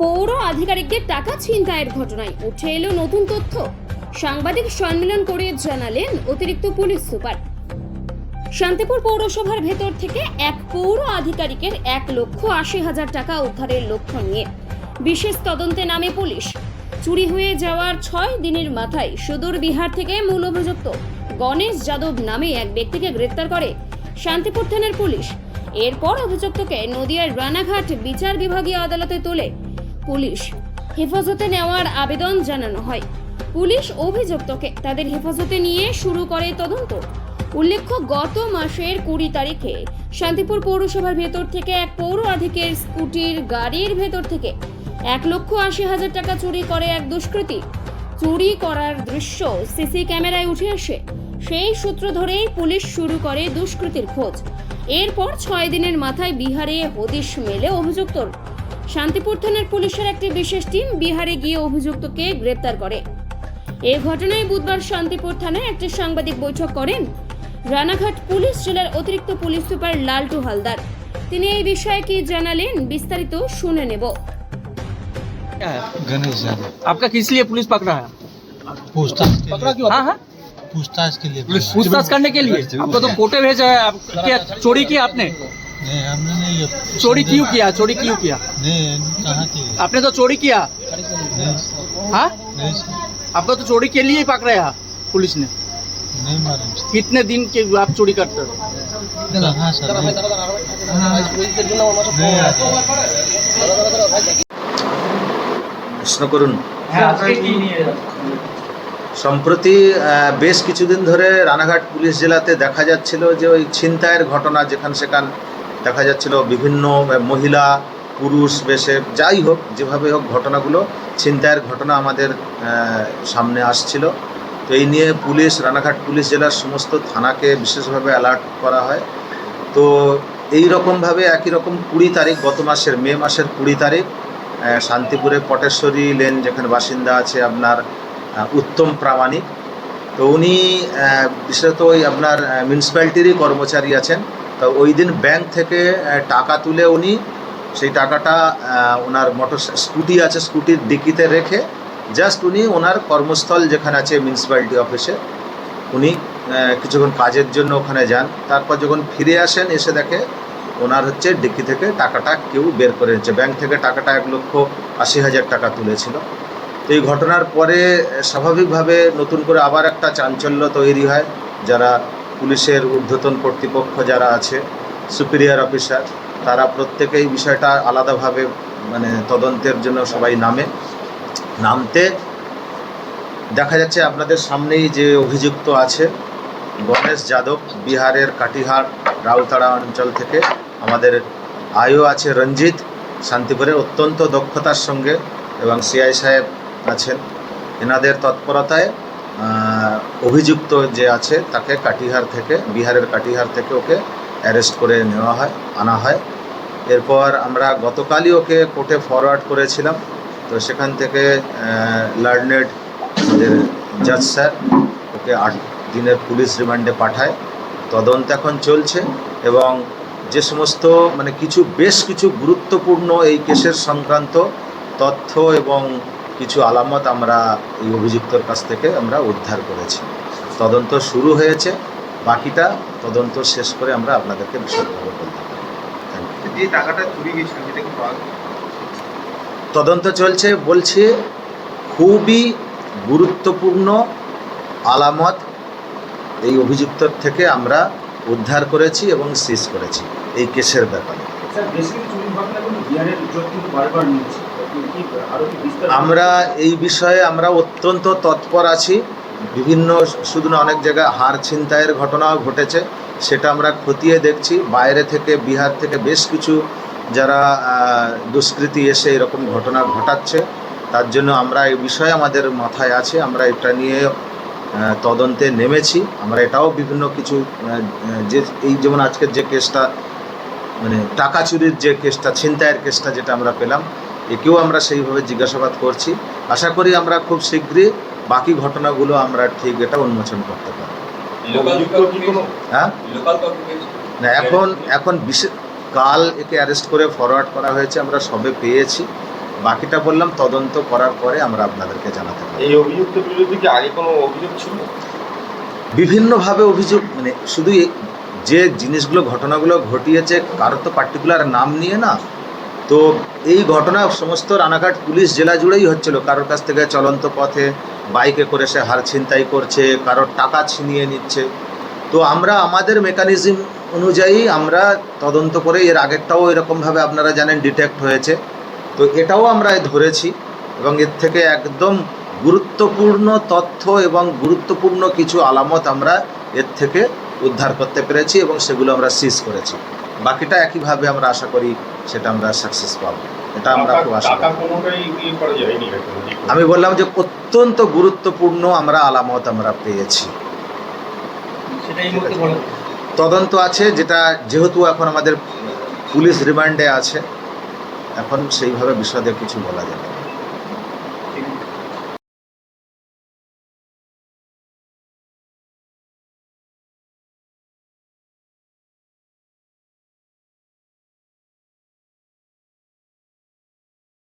পৌর আধিকারিকদের টাকা ছিনতাইয়ের ঘটনায় উঠে এলো নতুন তথ্য। সাংবাদিক সম্মেলন করে জানালেন অতিরিক্ত পুলিশ সুপার। শান্তিপুর পৌরসভার ভেতর থেকে এক পৌর আধিকারিকের এক লক্ষ আশি হাজার টাকা উদ্ধারের লক্ষ্য নিয়ে বিশেষ তদন্তে নামে পুলিশ। চুরি হয়ে যাওয়ার ছয় দিনের মাথায় সুদূর বিহার থেকে মূল অভিযুক্ত গণেশ যাদব নামে এক ব্যক্তিকে গ্রেপ্তার করে শান্তিপুর থানার পুলিশ। এরপর অভিযুক্তকে নদিয়ার রানাঘাট বিচার বিভাগীয় আদালতে তোলে পুলিশ। হেফাজতে নেওয়ার আবেদন জানানো হয়। পুলিশ অভিযুক্তকে তাদের হেফাজতে নিয়ে শুরু করে তদন্ত। উল্লেখ্য, গত মাসের কুড়ি তারিখে শান্তিপুর পৌরসভার ভেতর থেকে এক পৌর আধিকের স্কুটির গাড়ির ভেতর থেকে এক লক্ষ আশি হাজার টাকা চুরি করে এক দুষ্কৃতী। চুরি করার দৃশ্য সিসি ক্যামেরায় উঠে আসে। সেই সূত্র ধরেই পুলিশ শুরু করে দুষ্কৃতীর খোঁজ। এরপর ছয় দিনের মাথায় বিহারে হদিশ মেলে অভিযুক্তর। শান্তিপুর থানার পুলিশের একটি বিশেষ টিম বিহারে গিয়ে অভিযুক্তকে গ্রেপ্তার করে এ ঘটনায় বুধবার শান্তিপুর থানায় একটি সাংবাদিক বৈঠক করেন রানাঘাট পুলিশ জেলার অতিরিক্ত পুলিশ সুপার লালটু হালদার তিনি এই বিষয়ে কি জানালেন বিস্তারিত শুনে নেব क्या है गणेश यादव आपका किस लिए पुलिस पकड़ा है पूछताछ के लिए हाँ हाँ पूछताछ के लिए बुलाया। पूछताछ करने के लिए आपको तो कोर्टे भेजा है आप क्या चोरी किया आपने नहीं हमने नहीं ये चोरी क्यों किया चोरी क्यों किया नहीं कहाँ की आपने तो चोरी किया नहीं हाँ नहीं आपको तो चोरी के लिए ही पकड़ा है पुलिस ने नहीं मालूम कितने दिन के आप चोरी करते हो कहाँ सर नहीं आता প্রশ্ন করুন সম্প্রতি আহ, বেশ কিছুদিন ধরে রানাঘাট পুলিশ জেলাতে দেখা যাচ্ছিল যে ওই ছিনতাইয়ের ঘটনা যেখান সেখান দেখা যাচ্ছিল বিভিন্ন মহিলা, পুরুষ, বেশে, যাই হোক, যেভাবে হোক ঘটনাগুলো, ছিনতাইয়ের ঘটনা আমাদের সামনে আসছিল। তো এই নিয়ে পুলিশ, রানাঘাট পুলিশ জেলার সমস্ত থানাকে বিশেষভাবে অ্যালার্ট করা হয়। তো এই রকমভাবে একই রকম কুড়ি তারিখ, গত মাসের, মে মাসের কুড়ি তারিখ শান্তিপুরে পটেশ্বরী লেন, যেখানে বাসিন্দা আছে আপনার উত্তম প্রামাণিক। তো উনি বিশেষত ওই আপনার মিউনিসিপ্যালিটিরই কর্মচারী আছেন। তো ওই দিন ব্যাংক থেকে টাকা তুলে উনি সেই টাকাটা ওনার মোটর স্কুটি আছে স্কুটির ডিকিতে রেখে জাস্ট উনি ওনার কর্মস্থল যেখানে আছে মিউনিসিপ্যালিটি অফিসে উনি কিছুক্ষণ কাজের জন্য ওখানে যান। তারপর যখন ফিরে আসেন, এসে দেখে ওনার হচ্ছে ডিক্কি থেকে টাকাটা কেউ বের করে নিচ্ছে। ব্যাংক থেকে টাকাটা এক লক্ষ আশি হাজার টাকা তুলেছিল। তো এই ঘটনার পরে, স্বাভাবিকভাবে নতুন করে আবার একটা চাঞ্চল্য তৈরি হয়। যারা পুলিশের ঊর্ধ্বতন কর্তৃপক্ষ যারা আছে সুপিরিয়র অফিসার তারা প্রত্যেকেই বিষয়টা আলাদাভাবে মানে তদন্তের জন্য সবাই নামে। নামতে দেখা যাচ্ছে আপনাদের সামনেই যে অভিযুক্ত আছে, গণেশ যাদব, বিহারের কাটিহার রাউতাড়া অঞ্চল থেকে। আমাদের আয়ও আছে রঞ্জিত, শান্তিপুরে অত্যন্ত দক্ষতার সঙ্গে এবং সিআই সাহেব আছেন। এনাদের তৎপরতায় অভিযুক্ত যে আছে তাকে কাটিহার থেকে, বিহারের কাটিহার থেকে ওকে অ্যারেস্ট করে নেওয়া হয়, আনা হয়। এরপর আমরা গতকালই ওকে কোর্টে ফরওয়ার্ড করেছিলাম। তো সেখান থেকে লার্নেড আমাদের জাজ স্যার ওকে আট দিনের পুলিশ রিমান্ডে পাঠায়। তদন্ত এখন চলছে এবং যে সমস্ত মানে কিছু, বেশ কিছু গুরুত্বপূর্ণ এই কেসের সংক্রান্ত তথ্য এবং কিছু আলামত আমরা এই অভিযুক্তর কাছ থেকে আমরা উদ্ধার করেছি। তদন্ত শুরু হয়েছে বাকিটা তদন্ত শেষ করে আমরা আপনাদেরকে বিশদভাবে বলতে পারি যে টাকাটা চুরি গেছিল সেটা কি তদন্ত চলছে বলছি খুবই গুরুত্বপূর্ণ আলামত এই অভিযুক্তর থেকে আমরা উদ্ধার করেছি এবং সিজ করেছি এই কেসের ব্যাপারে। আমরা এই বিষয়ে আমরা অত্যন্ত তৎপর আছি। বিভিন্ন, শুধু না অনেক জায়গায় হার ছিনতাইয়ের ঘটনাও ঘটেছে, সেটা আমরা খতিয়ে দেখছি। বাইরে থেকে, বিহার থেকে বেশ কিছু যারা দুষ্কৃতী এসে এরকম ঘটনা ঘটাচ্ছে, তার জন্য আমরা এই বিষয়ে আমাদের মাথায় আছে। আমরা এটা নিয়ে তদন্তে নেমেছি। আমরা এটাও বিভিন্ন কিছু যে, এই যেমন আজকের যে কেসটা মানে টাকা চুরির যে কেসটা, ছিনতাইয়ের কেসটা যেটা আমরা পেলাম একেও আমরা সেইভাবে জিজ্ঞাসাবাদ করছি। আশা করি আমরা খুব শীঘ্রই বাকি ঘটনাগুলো আমরা ঠিক এটা উন্মোচন করতে পারি হ্যাঁ? না এখন এখন বিশেষ কাল একে অ্যারেস্ট করে ফরওয়ার্ড করা হয়েছে আমরা সবে পেয়েছি। বাকিটা বললাম তদন্ত করার পরে আমরা আপনাদেরকে জানাতে পারি এই অভিযুক্তের বিরুদ্ধে কি আগে কোনো অভিযোগ ছিল? বিভিন্নভাবে অভিযোগ মানে শুধু যে জিনিসগুলো ঘটনাগুলো ঘটিয়েছে কারও তো পার্টিকুলার নাম নিয়ে না তো এই ঘটনা সমস্ত রানাঘাট পুলিশ জেলা জুড়েই হচ্ছিল। কারোর কাছ থেকে চলন্ত পথে বাইকে করে সে হার ছিনতাই করছে, কারোর টাকা ছিনিয়ে নিচ্ছে। তো আমরা আমাদের মেকানিজম অনুযায়ী আমরা তদন্ত করে এর আগেরটাও এরকমভাবে আপনারা জানেন ডিটেক্ট হয়েছে। তো এটাও আমরা ধরেছি এবং এর থেকে একদম গুরুত্বপূর্ণ তথ্য এবং গুরুত্বপূর্ণ কিছু আলামত আমরা এর থেকে উদ্ধার করতে পেরেছি এবং সেগুলো আমরা সিজ করেছি। বাকিটা একইভাবে আমরা আশা করি সেটা আমরা সাকসেস পাবো। এটা আমরা খুব আশা ইয়ে আমি বললাম যে অত্যন্ত গুরুত্বপূর্ণ আমরা আলামত আমরা পেয়েছি। তদন্ত আছে যেটা যেহেতু এখন আমাদের পুলিশ রিমান্ডে আছে এখন সেইভাবে বিষয়ে কিছু বলা যাবে না।